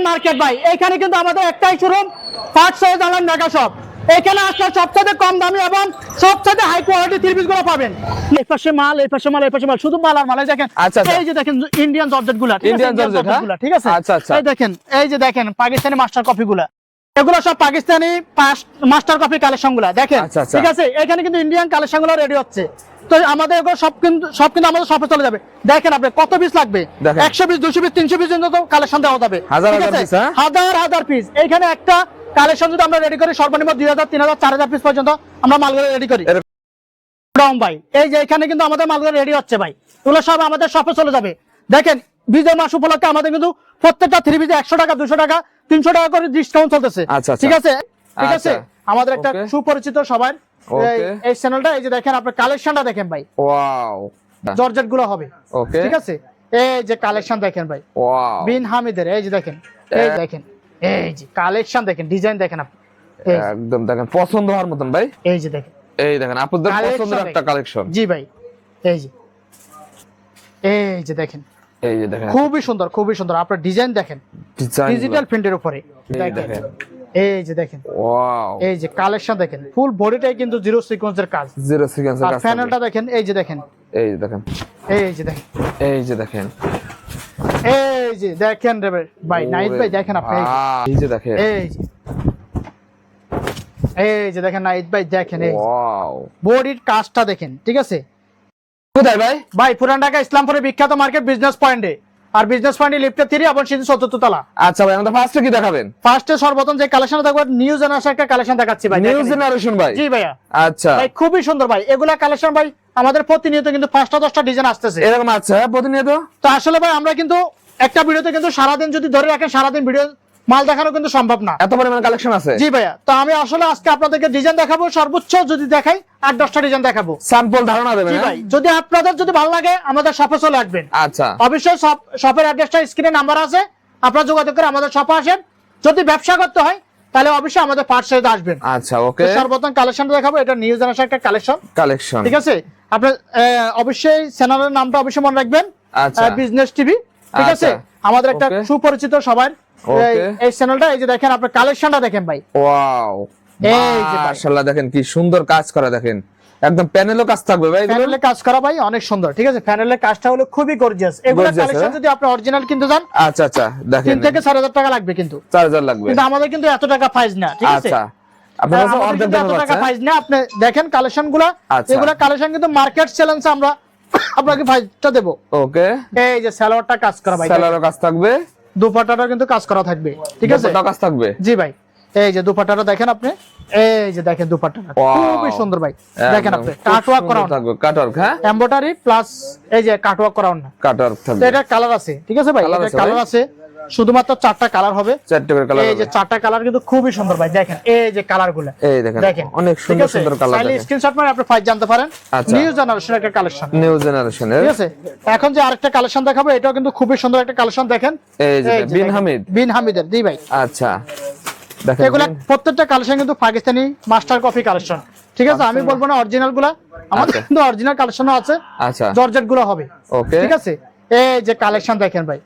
Indian market ভাই এখানে কিন্তু আমাদের একটাই শোরুম পাঁচ ছয় দালান মেগা শপ এখানে আসলে সবচেয়ে কম দামি এবং সবচেয়ে হাই কোয়ালিটি থ্রি গুলো পাবেন এই পাশে মাল এই পাশে মাল এই পাশে মাল শুধু মাল আর মাল এই দেখেন আচ্ছা, আচ্ছা। এই যে দেখেন ইন্ডিয়ান জর্জেটগুলা ইন্ডিয়ান আছে? Indian Indian georgette, georgette হ্যাঁ? গুলা, ঠিক আছে আচ্ছা, আচ্ছা। এই দেখেন এই যে দেখেন পাকিস্তানি মাস্টার কপি গুলা এগুলো সব পাকিস্তানি মাস্টার কপি দেখেন? আচ্ছা, আচ্ছা। ঠিক আছে? এখানে কিন্তু ইন্ডিয়ান রেডি হচ্ছে। তো আমাদের এগুলো সব কিন্তু সব কিন্তু আমাদের শপে চলে যাবে। দেখেন আপনি কত পিস লাগবে? একশো পিস দুশো পিস তিনশো পিস পর্যন্ত কালেকশন দেওয়া যাবে। হাজার ঠিক হাজার আছে? হ্যাঁ? হাজার হাজার পিস এইখানে একটা কালেকশন যদি আমরা রেডি করি সর্বনিম্ন দুই হাজার তিন হাজার চার হাজার পিস পর্যন্ত আমরা মালগুলো রেডি করি। ভাই এই যে এখানে কিন্তু আমাদের মালগুলো রেডি হচ্ছে ভাই। এগুলো সব আমাদের শপে চলে যাবে। দেখেন বিজয় মাস উপলক্ষে আমাদের কিন্তু প্রত্যেকটা থ্রি পিসে একশো টাকা দুশো টাকা তিনশো টাকা করে ডিসকাউন্ট চলতেছে। আচ্ছা, আচ্ছা। ঠিক আছে? ঠিক আছে? আচ্ছা। আমাদের একটা সুপরিচিত সবার Okay. এই- চ্যানেলটা এই যে দেখেন আপনার কালেকশনটা দেখেন ভাই। ওয়াও জর্জেটগুলো হবে। ওকে ঠিক আছে? এই যে কালেকশন দেখেন ভাই। ওয়াও বিন হামিদের এই যে দেখেন এই দেখেন এই যে কালেকশন দেখেন ডিজাইন দেখেন আপনি। একদম দেখেন পছন্দ হওয়ার মতন ভাই। এই যে দেখেন। এই দেখেন আপনাদের পছন্দের। একটা কালেকশন জি ভাই এই যে। এই যে দেখেন। এই যে দেখেন খুবই সুন্দর খুবই সুন্দর। আপনার ডিজাইন দেখেন ডিজিটাল প্রিন্টের উপরে। দেখেন। এই যে দেখেন। ওয়াও এই যে কালেকশন দেখেন। ফুল বডিটাই কিন্তু জিরো সিকোয়েন্সের কাজ। জিরো সিকোয়েন্সের কাজ প্যানেলটা দেখেন এই যে দেখেন। এই যে দেখেন। এই যে দেখেন। এই যে দেখেন। এই যে দেখেন রে ভাই। নাইট ভাই দেখেন আপনি। এই যে। দেখেন। এই যে। এই যে দেখেন নাইট ভাই দেখেন এই ওয়াও বডির কাজটা দেখেন ঠিক আছে? কোথায় ভাই? ভাই পুরান ঢাকা ইসলামপুরের বিখ্যাত মার্কেট বিজনেস পয়েন্টে। আর বিজনেস পয়েন্টে লিফটে থ্রি এবং সিঁড়ি চতুর্থ তলা। আচ্ছা ভাই আমাদের ফার্স্টে কি দেখাবেন? ফার্স্টে সর্বপ্রথম যে কালেকশন দেখব নিউ জেনারেশন একটা কালেকশন দেখাচ্ছি ভাই নিউ জেনারেশন ভাই? জি ভাইয়া। আচ্ছা। ভাই খুবই সুন্দর ভাই এগুলা কালেকশন ভাই আমাদের প্রতিনিয়ত কিন্তু পাঁচটা দশটা ডিজাইন আসতেছে। এরকম আচ্ছা প্রতিনিয়ত? তো আসলে ভাই আমরা কিন্তু একটা ভিডিওতে কিন্তু সারাদিন যদি ধরে রাখেন সারাদিন ভিডিও মাল দেখানো কিন্তু সম্ভব না। এত পরিমাণ কালেকশন আছে? জি ভাইয়া। তো আমি আসলে আজকে আপনাদেরকে ডিজাইন দেখাবো সর্বোচ্চ যদি দেখাই আট দশটা ডিজাইন দেখাবো। স্যাম্পল ধারণা দেবেন হ্যাঁ? ভাই যদি আপনাদের যদি ভালো লাগে আমাদের শপে চলে আসবেন। আচ্ছা। অবশ্যই শপের অ্যাড্রেসটা স্ক্রিনে নাম্বার আছে। আপনারা যোগাযোগ করে আমাদের শপে আসেন। যদি ব্যবসা করতে হয় তাহলে অবশ্যই আমাদের পার্সেল আসবেন। আচ্ছা ওকে সর্বপ্রথম কালেকশনটা দেখাবো এটা নিউ জেনারেশন একটা কালেকশন কালেকশন ঠিক আছে? আপনার অবশ্যই চ্যানেলের নামটা অবশ্যই মনে রাখবেন। আচ্ছা। বিজনেস টিভি ঠিক আছে? আচ্ছা। আমাদের একটা সুপরিচিত সবার. এই- চ্যানেলটা এই যে দেখেন আপনার কালেকশনটা দেখেন ভাই। ওয়াও এই যে মাশাআল্লাহ দেখেন কি সুন্দর কাজ করা দেখেন। একদম প্যানেলও কাজ থাকবে ভাই প্যানেলে কাজ করা ভাই অনেক সুন্দর ঠিক আছে? প্যানেলের কাজটা হলো খুবই গর্জিয়াস এগুলো কালেকশন হ্যাঁ? যদি আপনি অরিজিনাল কিনতে যান আচ্ছা আচ্ছা দেখেন। তিন থেকে চার হাজার টাকা লাগবে কিন্তু। চার্জার লাগবে। কিন্তু আমাদের কিন্তু এত টাকা প্রাইস না ঠিক আছে? আচ্ছা। আপনার অর্ধেক টাকা প্রাইস না। আপনি দেখেন কালেকশনগুলা। আচ্ছা। এগুলা কালেকশন কিন্তু মার্কেট চ্যালেঞ্জ আমরা আপনাকে প্রাইসটা দেবো। ওকে এই যে সালোয়ারটা কাজ করা ভাই স্যালারও কাজ থাকবে। দুপাট্টাটা কিন্তু কাজ করা থাকবে ঠিক আছে? কাজ থাকবে? জি ভাই এই যে দুপাটাটা দেখেন আপনি এই যে দেখেন দুপাটাটা খুবই সুন্দর ভাই দেখেন আপনি কাটওয়ার্ক করা থাকবে কাটওয়ার্ক হ্যাঁ? এমব্রয়ডারি প্লাস এই যে কাটওয়ার্ক করা না কাটওয়ার্ক থাকবে। এটা কালার আছে ঠিক আছে ভাই? এটা কালার আছে শুধুমাত্র চারটা কালার হবে। চারটে করে কালার এই যে চারটা কালার কিন্তু খুবই সুন্দর ভাই। দেখেন এই যে কালারগুলো। এই দেখেন দেখেন অনেক সুন্দর সুন্দর কালার স্ক্রিনশট মারে আপনি ফাইল জানতে পারেন। আচ্ছা। নিউ জেনারেশন একটা কালেকশন নিউ জেনারেশনের ঠিক আছে? এখন যে আরেকটা কালেকশন দেখাবো এটাও কিন্তু খুবই সুন্দর একটা কালেকশন দেখেন। এই যে বিন হামিদ। বিন হামিদের জি ভাই। আচ্ছা। দেখেন এগুলা প্রত্যেকটা কালেকশন কিন্তু পাকিস্তানি মাস্টার কপি কালেকশন ঠিক আছে? আমি বলব না অরিজিনালগুলা আমাদের আচ্ছা। কিন্তু অরিজিনাল কালেকশনও আছে। আচ্ছা। জর্জেটগুলো হবে। ওকে ঠিক আছে? এই যে কালেকশন দেখেন ভাই।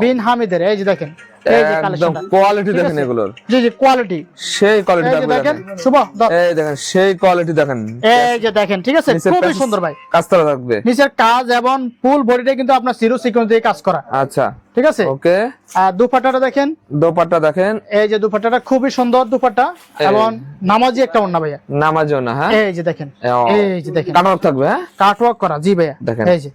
বিন হামিদের এই যে দেখেন কোয়ালিটি দেখেন এগুলোর। জি জি কোয়ালিটি সেই কোয়ালিটি এই যে দেখেন শুভ এই দেখেন সেই কোয়ালিটি দেখেন। এই যে দেখেন ঠিক আছে? খুবই কাজ- সুন্দর ভাই। কাজ থাকবে। নিচের কাজ এবং ফুল বডিটা কিন্তু আপনার জিরো সিকোয়েন্স দিয়ে কাজ করা। আচ্ছা। ঠিক আছে? ওকে। আর দুপাট্টাটা দেখেন। দোপাট্টা দেখেন। এই যে দুপাট্টাটা খুবই সুন্দর দুপাট্টা এবং নামাজি একটা অন্য ভাইয়া। নামাজও না হ্যাঁ? এই যে দেখেন। এই যে দেখেন। কাটওয়ার্ক থাকবে হ্যাঁ? কাটওয়ার্ক করা জি ভাইয়া। দেখেন। এই যে।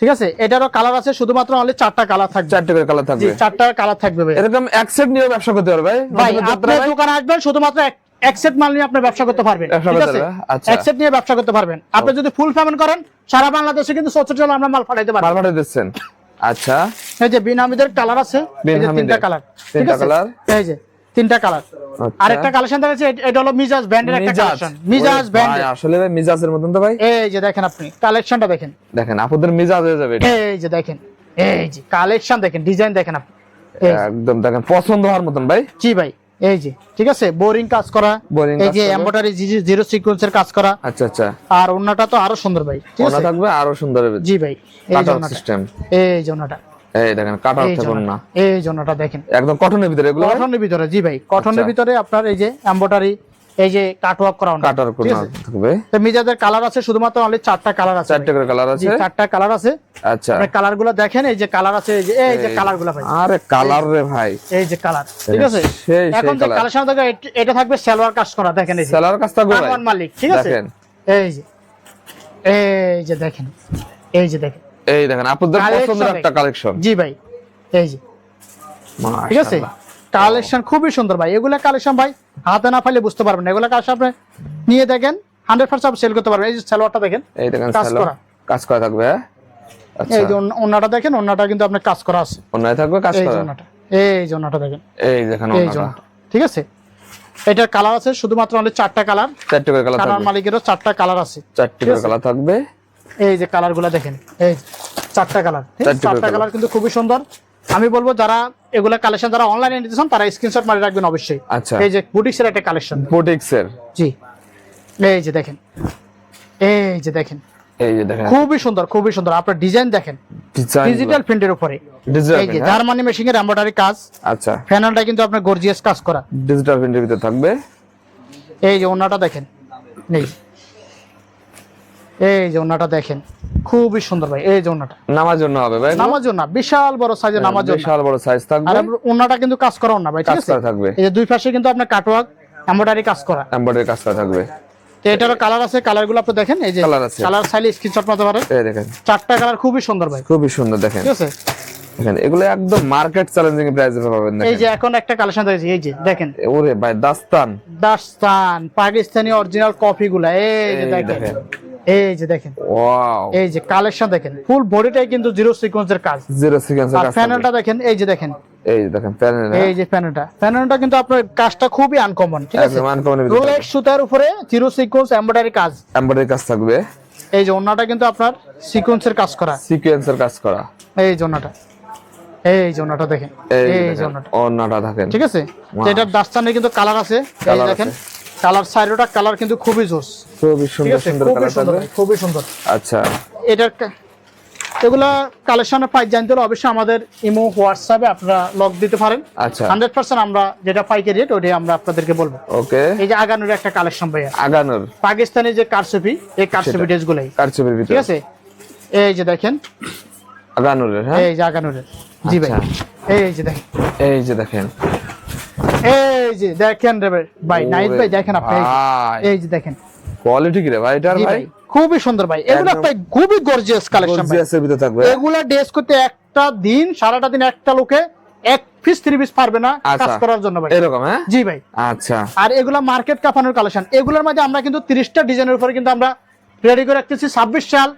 ঠিক আছে? এটারও কালার আছে শুধুমাত্র অনলি চারটা কালার থাকবে। চারটে করে কালার থাকবে। চারটা কালার থাকবে এরকম এক সেট নিয়ে ব্যবসা করতে পারবে ভাই? ভাই আপনি? দোকানে আসবেন শুধুমাত্র এক- এক মাল নিয়ে আপনি ব্যবসা করতে পারবেন। ঠিক আছে? আচ্ছা। এক সেট নিয়ে ব্যবসা করতে পারবেন। আপনি যদি ফুল পেমেন্ট করেন সারা বাংলাদেশে কিন্তু সত্তর জন আমরা মাল পাঠাইতে পারব। মাল পাঠিয়ে দিচ্ছেন। আচ্ছা। এই যে বিন হামিদের কালার আছে এই যে তিনটা। কালার তিনটা colour? এই যে তিনটা কালার আচ্ছা। আরেকটা কালেকশন দেখাচ্ছে এটা হলো মিজাজ ব্র্যান্ডের একটা কালেকশন মিজাজ ব্র্যান্ড আসলে ভাই মিজাজের মতন তো ভাই। এই যে দেখেন আপনি কালেকশনটা দেখেন। দেখেন আপনাদের মিজাজ হয়ে যাবে এই যে দেখেন এই যে কালেকশন দেখেন ডিজাইন দেখেন আপনি। একদম দেখেন পছন্দ হওয়ার মতন ভাই। জি ভাই এই যে ঠিক আছে? বোরিং কাজ করা। এই যে। এমব্রয়ডারি জিরো সিকোয়েন্সের কাজ করা। আচ্ছা আচ্ছা। আর ওন্নাটা তো আরও সুন্দর ভাই ঠিক আছে? থাকবে আরও সুন্দর হবে। জি ভাই এই যে সিস্টেম এই যে ওন্নাটা এই দেখেন কাটা থাকুন না। এই জন্যটা দেখেন। একদম কটনের ভিতরে এগুলো? কটনের ভিতরে জি ভাই কটনের। ভিতরে আপনার এই যে এমব্রয়ডারি এই যে কাটওয়ার্ক করা কাটার কোন থাকবে। তো মিজাজের কালার আছে শুধুমাত্র অনলি চারটা কালার আছে চারটে করে কালার আছে? চারটা কালার আছে। আচ্ছা। আপনি কালারগুলো দেখেন এই যে কালার আছে এই যে এই যে কালারগুলো ভাই। আরে কালার রে ভাই। এই যে কালার ঠিক আছে? এখন যে কালার কালেকশন এটা থাকবে সালোয়ার কাজ করা দেখেন এই যে। কাজ থাকবে মালিক ঠিক আছে? এই যে এই যে দেখেন এই যে দেখেন। এই দেখেন আপনাদের পছন্দের একটা কালেকশন জি ভাই এই যে। ঠিক আছে? কালেকশন খুবই সুন্দর ভাই। এগুলা কালেকশন ভাই হাতে না ফাইলে বুঝতে পারবেন এগুলা কালেকশন আপনি নিয়ে দেখেন হান্ড্রেড পার্সেন্ট সেল করতে পারবেন। এই যে সালোয়ারটা দেখেন এই দেখেন কাজ করা। কাজ করা থাকবে হ্যাঁ? আচ্ছা। এই যে অন্য- অন্যটা দেখেন অন্যটা কিন্তু আপনার কাজ করা আছে। অন্যায় থাকবে কাজ এই যে করা। এই যে দেখেন। এই দেখেন যে অন্যটা ঠিক আছে? এটার কালার আছে শুধুমাত্র অনলি চারটা কালার চারটে করে কালার কালার থাকবে। মালিকেরও চারটা কালার আছে। চারটে করে কালার থাকবে। এই যে কালারগুলা দেখেন এই চারটা কালার চারটা কালার কিন্তু খুবই সুন্দর। আমি বলব যারা এগুলা কালেকশন যারা অনলাইনে নিতে চান তারা স্ক্রিনশট মারি রাখবেন অবশ্যই। আচ্ছা। এই যে বুটিক্সের একটা কালেকশন বুটিক্স এর জি। এই যে দেখেন এই যে দেখেন। এই যে দেখেন। খুবই সুন্দর খুবই সুন্দর। আপনার ডিজাইন দেখেন ডিজিটাল প্রিন্টের উপরে। এই যে জার্মানি মেশিং এর এমব্রয়ডারি কাজ। আচ্ছা। প্যানেলটা কিন্তু আপনার গর্জিয়াস কাজ করা। ডিজিটাল প্রিন্টের ভিতরে থাকবে? এই যে ওনাটা দেখেন যে। এই যে ওনাটা দেখেন খুবই সুন্দর ভাই এই যে ওনাটা নামার জন্য হবে ভাই? নামার জন্য বিশাল বড় সাইজের নামার জন্য বিশাল বড় সাইজ থাকবে। আর ওনাটা কিন্তু কাজ করা না ভাই ঠিক কাজ আছে? করা থাকবে। এই যে দুই পাশে কিন্তু আপনার কাটওয়ার্ক এমব্রয়ডারি কাজ করা। এমব্রয়ডারি কাজ করা থাকবে। তো এটারও কালার আছে কালারগুলো আপনি দেখেন এই যে Colour আছে। কালার চাইলে স্ক্রিনশট মারতে পারেন। এই দেখেন। চারটা কালার খুবই সুন্দর ভাই। খুবই সুন্দর দেখেন। ঠিক আছে? দেখেন এগুলো একদম মার্কেট চ্যালেঞ্জিং প্রাইসে পাবেন এই যে এখন একটা কালেকশন দেখেছি এই যে দেখেন। ওরে ভাই দাস্তান। দাস্তান পাকিস্তানি অরিজিনাল কফি গুলা এই যে দেখেন। এই যে দেখেন ওয়াও এই যে কালেকশন দেখেন ফুল বডিটাই কিন্তু জিরো সিকোয়েন্সের কাজ জিরো সিকোয়েন্সের কাজ প্যানেলটা দেখেন এই যে দেখেন এই যে দেখেন প্যানেল এই যে প্যানেলটা প্যানেলটা কিন্তু আপনার কাজটা খুবই আনকমন ঠিক আছে রোলেক্স সুতার উপরে জিরো সিকোয়েন্স এমব্রয়ডারি কাজ এমব্রয়ডারি কাজ থাকবে এই যে ওন্নাটা কিন্তু আপনার সিকোয়েন্সের কাজ করা সিকোয়েন্সের কাজ করা এই যে ওন্নাটা এই যে ওন্নাটা দেখেন এই যে দেখেন ওন্নাটা অন্যটা থাকেন ঠিক আছে তো এটার দাস্তানের কিন্তু কালার আছে এই দেখেন। কালার সাইডোটা কালার কিন্তু খুবই জোস। খুবই সুন্দর সুন্দর খুবই কালার সুন্দর খুবই সুন্দর। আচ্ছা। এটার এগুলা কালেকশনের প্রাইস জানতে হলে অবশ্যই আমাদের ইমো হোয়াটসঅ্যাপে আপনারা লক দিতে পারেন। আচ্ছা। হান্ড্রেড পার্সেন্ট আমরা যেটা পাইকারি রেট ওটাই আমরা আপনাদেরকে বলব। ওকে। এই যে আগানোর একটা কালেকশন ভাইয়া। আগানোর। পাকিস্তানি যে কারসুপি এই কারসুপি ড্রেস গুলাই। কারচুপির ভিতরে। ঠিক আছে? এই যে দেখেন। আগানোরের হ্যাঁ? এই যে আগানোরের। জি ভাই আচ্ছা। এই যে দেখেন। এই যে দেখেন। এই যে দেখেন রে ভাই। ভাই নাইট ভাই দেখেন আপনি এই যে- দেখেন। কোয়ালিটি কি রে ভাই? এটার ভাই? খুবই সুন্দর ভাই। এগুলো ভাই খুবই গর্জিয়াস কালেকশন গর্জিয়াসের ভিতরে থাকবে। এগুলা ড্রেস করতে একটা দিন সারাটা দিন একটা লোকে এক পিস থ্রি পিস পারবে না কাজ আচ্ছা। করার জন্য ভাই। এরকম হ্যাঁ? জি ভাই। আচ্ছা। আর এগুলা মার্কেট কাপানোর কালেকশন এগুলোর মধ্যে আমরা কিন্তু তিরিশটা ডিজাইনের উপরে কিন্তু আমরা রেডি করে রাখতেছি। ছাব্বিশ সাল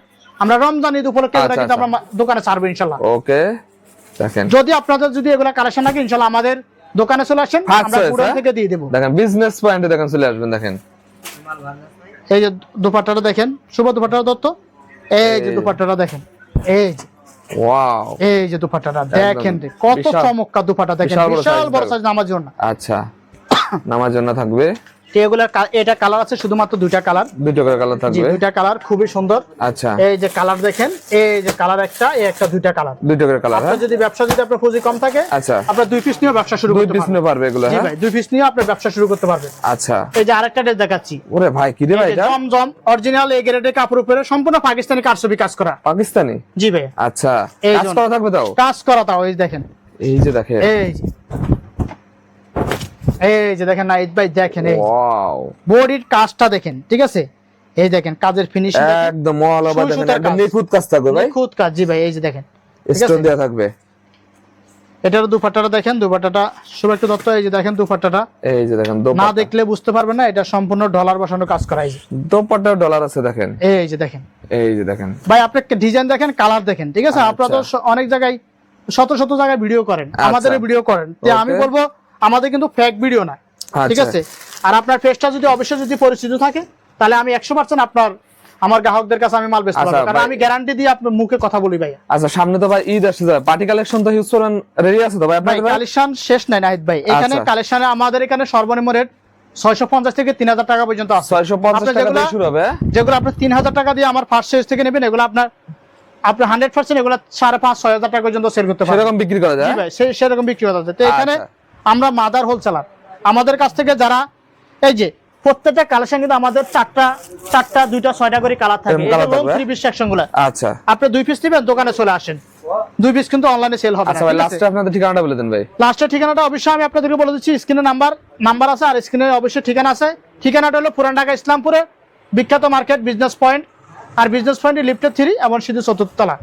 আমরা রমজান ঈদ উপলক্ষে আচ্ছা, কিন্তু আমরা আচ্ছা। দোকানে ছাড়বো ইনশাল্লাহ। ওকে দেখেন। যদি আপনাদের যদি এগুলা কালেকশন থাকে ইনশাল্লাহ আমাদের দোকানে চলে আসেন আমরা পুরো হ্যাঁ? থেকে দিয়ে দেবো। দেখেন বিজনেস পয়েন্টে দেখেন চলে আসবেন দেখেন। এই যে দোপাট্টাটা দেখেন শুভ দোপাট্টাটা দত্ত। এই যে দোপাট্টাটা দেখেন এই যে। ওয়াও এই যে দোপাট্টাটা দেখেন কত চমৎকার দোপাট্টা দেখেন বিশাল বড়। সাইজ নামার জন্য। আচ্ছা নামার জন্য থাকবে। তো এগুলা এটা কালার আছে শুধুমাত্র দুইটা কালার। দুটো করে কালার থাকবে। দুইটা কালার খুবই সুন্দর। আচ্ছা। এই যে কালার দেখেন এই যে কালার একটা এই একটা দুইটা কালার। দুটো করে কালার হ্যাঁ? আপনার যদি ব্যবসা যদি আপনার পুঁজি কম থাকে আচ্ছা। আপনার দুই পিস নিয়ে ব্যবসা শুরু দুই করতে পিস পারবেন। নিয়ে পারবে এগুলো হ্যাঁ? ভাই দুই পিস নিয়ে আপনি ব্যবসা শুরু করতে পারবেন। আচ্ছা। এই যে আরেকটা ড্রেস দেখাচ্ছি। ওরে ভাই কি রে ভাই এটা? জমজম অরিজিনাল এই গ্রেডের কাপড় উপরে সম্পূর্ণ পাকিস্তানি কারসবি কাজ করা। পাকিস্তানি? জি ভাই। আচ্ছা। কাজ করা থাকবে তাও? কাজ করা তাও এই দেখেন। এই যে দেখেন। এই এই যে দেখেন নাইট ভাই দেখেন এই ওয়াও বডির কাজটা দেখেন ঠিক আছে? এই দেখেন কাজের ফিনিশিং একদম ওভার দেখেন নিখুঁত কাজ থাকবে ভাই। খুদ কাজ জি ভাই এই যে দেখেন স্টোন? দেওয়া থাকবে। এটার দুপাট্টাটা দেখেন দুপাট্টাটা দত্ত এই যে দেখেন দুপাট্টাটা। এই যে দেখেন না দেখলে বুঝতে পারবেন না এটা সম্পূর্ণ ডলার বসানো কাজ করা যে। দোপাট্টা ডলার আছে দেখেন। এই যে দেখেন। এই যে দেখেন। ভাই আপনি ডিজাইন দেখেন কালার দেখেন ঠিক আছে? আচ্ছা। আপনারা তো অনেক জায়গায় শত শত জায়গায় ভিডিও করেন আচ্ছা। আমাদের ভিডিও করেন। যে আমি বলব আমাদের কিন্তু ফেক ভিডিও না ঠিক। আছে আর আপনার ফেসটা যদি অবশ্যই যদি পরিচিত থাকে তাহলে আমি একশো পার্সেন্ট আপনার আমার গ্রাহকদের কাছে আমি মাল বেচতে আচ্ছা, পারব কারণ আমি গ্যারান্টি দিয়ে আপনার মুখে কথা বলি ভাই আচ্ছা সামনে তো ভাই ঈদ আসছে ভাই পার্টি কালেকশন তো হিউজ করেন রেডি আছে তো ভাই ভাই? কালেকশন শেষ নাই নাহিদ ভাই এখানে আচ্ছা। কালেকশনে আমাদের এখানে সর্বনিম্ন রেট ছয়শো পঞ্চাশ থেকে তিন হাজার টাকা পর্যন্ত আছে 650 আপনার টাকা থেকে শুরু হবে হ্যাঁ? যেগুলো আপনি তিন হাজার টাকা দিয়ে আমার ফার্স্ট সেজ থেকে নেবেন এগুলো আপনার আপনি হান্ড্রেড পার্সেন্ট এগুলো সাড়ে পাঁচ ছয় হাজার টাকা পর্যন্ত সেল করতে পারবেন সেরকম বিক্রি করা জি যায় ভাই সেরকম বিক্রি হতে তো এখানে আচ্ছা। আমরা মাদার হোলসেলার আমাদের কাছ থেকে যারা এই যে প্রত্যেকটা কালেকশন কিন্তু আমাদের চারটা চারটা দুইটা ছয়টা করে কালার থাকে। এরকম থ্রি পিস সেকশন আচ্ছা। আপনি দুই পিস নেবেন দোকানে চলে আসেন। দুই পিস কিন্তু অনলাইনে সেল হবে আচ্ছা ভাই লাস্টে আপনাদের ঠিকানাটা বলে দেন ভাই। লাস্টের ঠিকানাটা অবশ্যই আমি আপনাদেরকে বলে দিচ্ছি। স্ক্রিনে নাম্বার নাম্বার আছে আর স্ক্রিনে অবশ্যই ঠিকানা আছে। ঠিকানাটা হলো পুরান ঢাকা ইসলামপুরে বিখ্যাত মার্কেট বিজনেস পয়েন্ট আর বিজনেস পয়েন্টে লিফটেড থ্রি এবং সিধু চতুর্থ তলা।